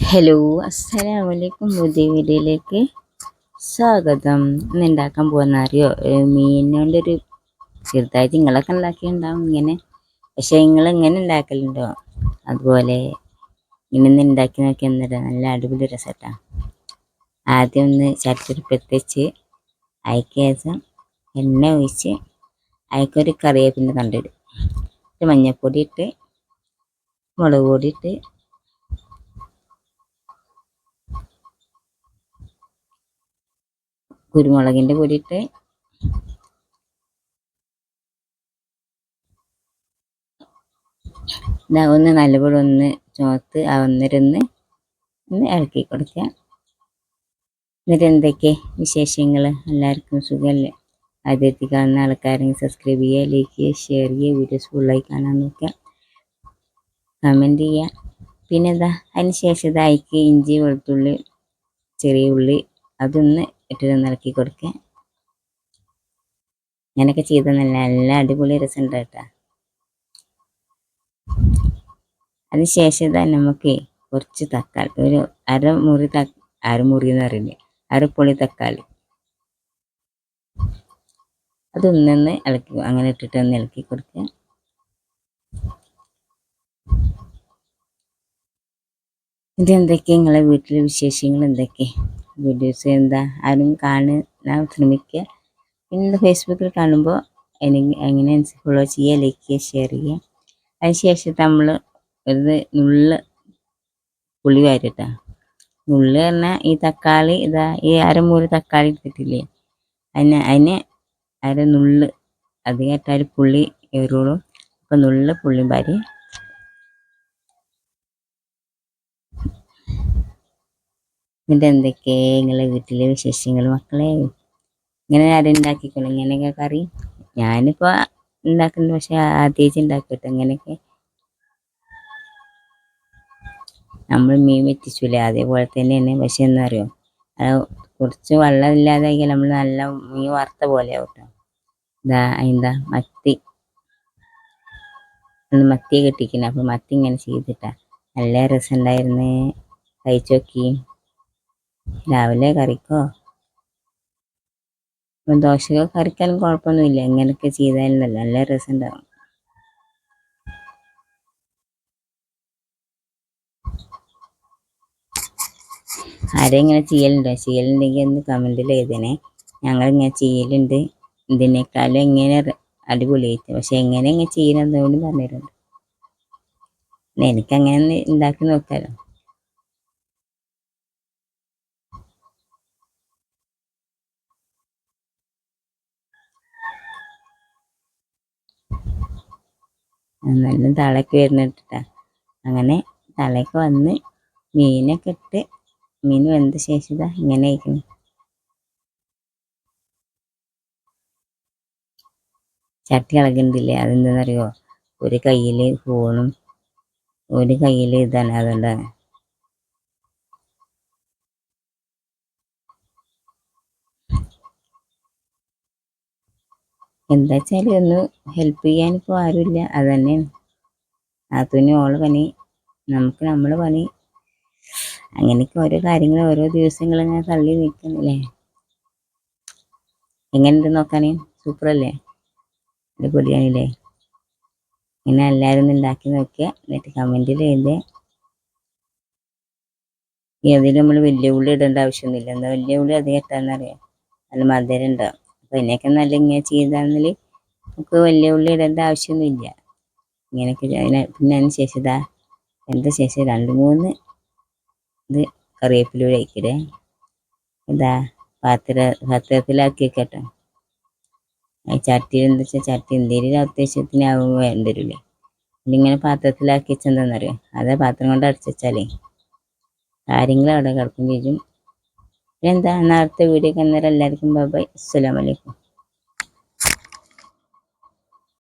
Hello അസ്സലാമലൈക്കും പുതിയ വീഡിയോയിലേക്ക് സ്വാഗതം. ഇന്ന് ഉണ്ടാക്കാൻ പോകുന്ന അറിയോ? മീനുകൊണ്ട് ഒരു ചെറുതായിട്ട് നിങ്ങളൊക്കെ ഉണ്ടാക്കിയിട്ടുണ്ടാവും ഇങ്ങനെ. പക്ഷേ നിങ്ങൾ ഇങ്ങനെ ഉണ്ടാക്കലുണ്ടോ? അതുപോലെ ഇങ്ങനെ ഒന്ന് ഉണ്ടാക്കി നോക്കി നല്ല അടിപൊളി രസമാണ് ആദ്യം ഒന്ന് ചട്ടിടുപ്പത്ത് അയക്കേസം എണ്ണ ഒഴിച്ച് അയക്കൊരു കറിവേപ്പിന്റെ കണ്ടിടും മഞ്ഞൾപ്പൊടി ഇട്ട് മുളക് പൊടി ഇട്ട് കുരുമുളകിന്റെ പൊടിയിട്ട് ഇതാ ഒന്ന് നല്ലപോലെ ഒന്ന് ചോത്ത് അവന്നിരുന്ന് ഒന്ന് ഇളക്കി കൊടുക്കുക. എന്നിട്ട് എന്തൊക്കെ വിശേഷങ്ങൾ? എല്ലാവർക്കും സുഖമല്ലേ? ആദ്യത്തിൽ കാണുന്ന ആൾക്കാരെങ്കിൽ സബ്സ്ക്രൈബ് ചെയ്യുക ലൈക്ക് ചെയ്യുക ഷെയർ ചെയ്യുക വീഡിയോസ് ഫുള്ളായി കാണാൻ നോക്കുക. കമന്റ് ചെയ്യുക. പിന്നെ എന്താ അതിന് ശേഷം ഇതായിക്ക് ഇഞ്ചി വെളുത്തുള്ളി ചെറിയ ഉള്ളി അതൊന്ന് ഇട്ടിട്ട് ഇളക്കി കൊടുക്കുക ഇങ്ങനെയൊക്കെ ചെയ്ത നല്ല നല്ല അടിപൊളി രസമുണ്ട് കേട്ടോ. അതിനുശേഷം തന്നെ നമുക്ക് കുറച്ച് തക്കാളി ഒരു അരമുറി ത അരമുറി എന്ന് പറയുന്നത് അരപ്പൊളി തക്കാളി. അതൊന്നൊന്ന് ഇളക്കി അങ്ങനെ ഇട്ടിട്ട് ഒന്ന് ഇളക്കി കൊടുക്കുക ഇത് ഇതെന്തൊക്കെ നിങ്ങളെ വീട്ടിലെ വിശേഷങ്ങൾ എന്തൊക്കെ? വീഡിയോസ് എന്താ ആരും കാണാൻ ശ്രമിക്കുക. പിന്നെ ഫേസ്ബുക്കിൽ കാണുമ്പോൾ എനിക്ക് എങ്ങനെ ഫോളോ ചെയ്യുക ലൈക്ക് ചെയ്യുക ഷെയർ ചെയ്യുക. അതിനുശേഷം നമ്മൾ ഒരു നുള്ള് പുളി വാരിട്ടാ. നുള്ള് പറഞ്ഞാൽ ഈ തക്കാളി ഇതാ ഈ അരമൂര് തക്കാളി എടുത്തിട്ടില്ലേ അതിന് അതിന് അര നുള്ള് അധികം പുള്ളി ഏറുള്ളൂ അപ്പം നുള്ള് പുള്ളി വാരി എന്നിട്ട് എന്തൊക്കെ നിങ്ങളെ വീട്ടിലെ വിശേഷങ്ങൾ മക്കളെ? ഇങ്ങനെ ആരും ഉണ്ടാക്കിക്കണം ഇങ്ങനെയൊക്കെ കറി? ഞാനിപ്പോൾ ഉണ്ടാക്കുന്നു പക്ഷെ ആദ്യമായിട്ട് ഉണ്ടാക്കിട്ടോ? ഇങ്ങനെയൊക്കെ. നമ്മൾ മീൻ വെറ്റിച്ചില്ലേ അതേപോലെ തന്നെയാണ്. പക്ഷെ എന്നറിയോ അത് കുറച്ച് വെള്ളം നമ്മൾ നല്ല മീൻ വറുത്ത പോലെ ആവട്ടോ ഇതാ എന്താ? മത്തി. മത്തി കെട്ടിക്കുന്നത് അപ്പോൾ മത്തി ഇങ്ങനെ ചെയ്തിട്ടാ. നല്ല രസമുണ്ടായിരുന്നു കഴിച്ചു നോക്കി. രാവിലെ കറിക്കോ? ദോശക്കോ കറിക്കാലും കുഴപ്പമൊന്നുമില്ല. ഇങ്ങനെയൊക്കെ ചെയ്താലും നല്ല നല്ല രസമുണ്ടാവും. ഇങ്ങനെ ചെയ്യലുണ്ടോ? ചെയ്യലുണ്ടെങ്കിൽ ഒന്ന് കമന്റിൽ എഴുതണേ. ഞങ്ങളിങ്ങനെ ചെയ്യലുണ്ട്. ഇതിനേക്കാളും എങ്ങനെ അടിപൊളിയായിട്ട്. പക്ഷെ എങ്ങനെ ഇങ്ങനെ ചെയ്യുന്നത് കൂടി പറഞ്ഞിട്ടുണ്ട്. എനിക്കങ്ങനെ ഉണ്ടാക്കി നോക്കാമല്ലോ നല്ല തളയ്ക്ക് വരുന്നിട്ടാ അങ്ങനെ തളയ്ക്ക് വന്ന് മീനൊക്കെ ഇട്ട് മീൻ വെന്ത ശേഷം ഇങ്ങനെ ആയിരിക്കണം ചട്ടി ഇളകുന്നില്ലേ അതെന്താണെന്നറിയോ ഒരു കയ്യിൽ ഫോണും ഒരു കയ്യിൽ ഇതാണ്. അതുകൊണ്ടാണ്. എന്താ വെച്ചാൽ ഒന്ന് ഹെൽപ്പ് ചെയ്യാൻ ഇപ്പോൾ ആരുമില്ല. അത് തന്നെയാണ് നാത്തൂന് ഓൾ പണി. നമുക്ക് നമ്മൾ പണി. അങ്ങനെയൊക്കെ ഓരോ കാര്യങ്ങൾ ഓരോ ദിവസങ്ങൾ ഞാൻ തള്ളി നിൽക്കുന്നില്ലേ? എങ്ങനെയുണ്ട് നോക്കാൻ സൂപ്പറല്ലേ? അടിപൊളിയാണില്ലേ? ഇങ്ങനെ എല്ലാവരും ഒന്ന് ഉണ്ടാക്കി നോക്കുക എന്നിട്ട് കമന്റിൽ എഴുതുക ഏതെങ്കിലും നമ്മൾ വലിയ ഉള്ളി ഇടേണ്ട ആവശ്യമൊന്നുമില്ല. എന്താ വലിയ ഉള്ളി അധികം ഇട്ടാന്നറിയാം നല്ല മധുരം ഉണ്ടാവും. ഇതിനൊക്കെ നല്ല ഇങ്ങനെ ചെയ്താൽ നമുക്ക് വലിയ ഉള്ളി ഇടേണ്ട ആവശ്യമൊന്നുമില്ല. ഇങ്ങനെയൊക്കെ അതിന് പിന്നെ അതിന് ശേഷം ഇതാ എന്താ ശേഷം രണ്ട് മൂന്ന് ഇത് കറിവേപ്പില ഒഴിക്കടേ ഇതാ പാത്ര പാത്രത്തിലാക്കി കേട്ടോ ചട്ടി എന്താ വെച്ചാൽ ചട്ടി എന്തെങ്കിലും അത്യാവശ്യത്തിനാവുമ്പോൾ വേണ്ടിവരില്ലേ. ഇങ്ങനെ പാത്രത്തിലാക്കി വെച്ചെന്താണെന്നറിയോ അതേ പാത്രം കൊണ്ട് അടച്ചു വെച്ചാലേ കാര്യങ്ങൾ അവിടെ കിടക്കും ചെയ്യും. എന്താ നേരത്തെ വീഡിയോ കന്നേരം എല്ലാവർക്കും ബൈ അസ്സലാമലൈക്കും